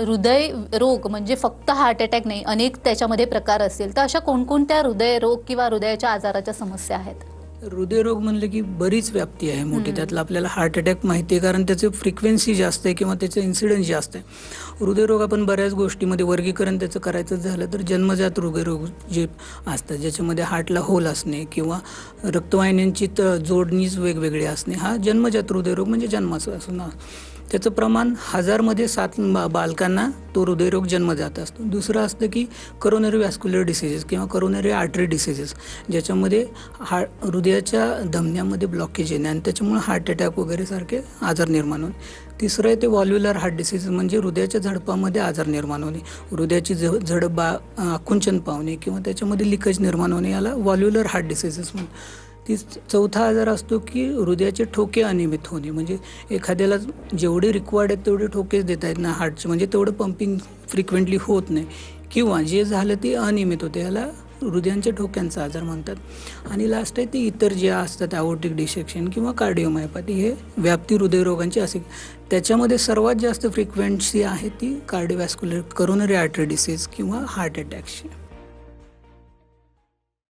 हृदय रोग म्हणजे फक्त हार्ट अटॅक नाही अनेक त्याच्यामध्ये प्रकार असतील. तर अशा कोणकोणत्या हृदय रोग किंवा हृदयाच्या आजाराच्या समस्या आहेत? हृदयरोग म्हणलं की बरीच व्याप्ती आहे मोठी. त्यातलं आपल्याला हार्ट अटॅक माहिती आहे कारण त्याचं फ्रिक्वेन्सी जास्त आहे किंवा त्याचं इन्सिडन्स जास्त आहे. हृदयरोग आपण बऱ्याच गोष्टीमध्ये वर्गीकरण त्याचं करायचं झालं तर जन्मजात हृदयरोग जे असतात ज्याच्यामध्ये हार्टला होल असणे किंवा रक्तवाहिन्यांची त जोडणीच वेगवेगळी असणे हा जन्मजात हृदयरोग म्हणजे जन्माचं असं ना. त्याचं प्रमाण हजारमध्ये सात बा बालकांना तो हृदयरोग जन्मजात असतो. दुसरं असतं की करोनरी वॅस्क्युलर डिसिजेस किंवा करोनरी आर्टरी डिसिजेस ज्याच्यामध्ये हा हृदयाच्या धमन्यामध्ये ब्लॉकेज येणे आणि त्याच्यामुळे हार्ट अटॅक वगैरे सारखे आजार निर्माण होणे. तिसरं आहे ते वॉल्युलर हार्ट डिसीज म्हणजे हृदयाच्या झडपामध्ये आजार निर्माण होणे. हृदयाची झ झडप बा आकुंचन पावणे किंवा त्याच्यामध्ये लिकेज निर्माण होणे याला वॉल्युलर हार्ट डिसिजेस म्हणून ती चौथा आजार असतो की हृदयाचे ठोके अनियमित होणे. म्हणजे एखाद्याला जेवढे रिक्वायर्ड आहेत तेवढे ठोकेच देता येत नाही. हार्टचे म्हणजे तेवढं पंपिंग फ्रिक्वेंटली होत नाही. किंवा जे झालं ते अनियमित होते. याला हृदयांच्या ठोक्यांचा आजार म्हणतात. आणि लास्ट आहे ते इतर जे असतात ॲओटिक डिसेक्शन किंवा कार्डिओमायोपॅथी हे व्याप्ती हृदयरोगांची असे. त्याच्यामध्ये सर्वात जास्त फ्रिक्वेन्सी आहे ती कार्डिओवॅस्क्युलर करोनरी आर्टरी डिसीज किंवा हार्ट अटॅक्सची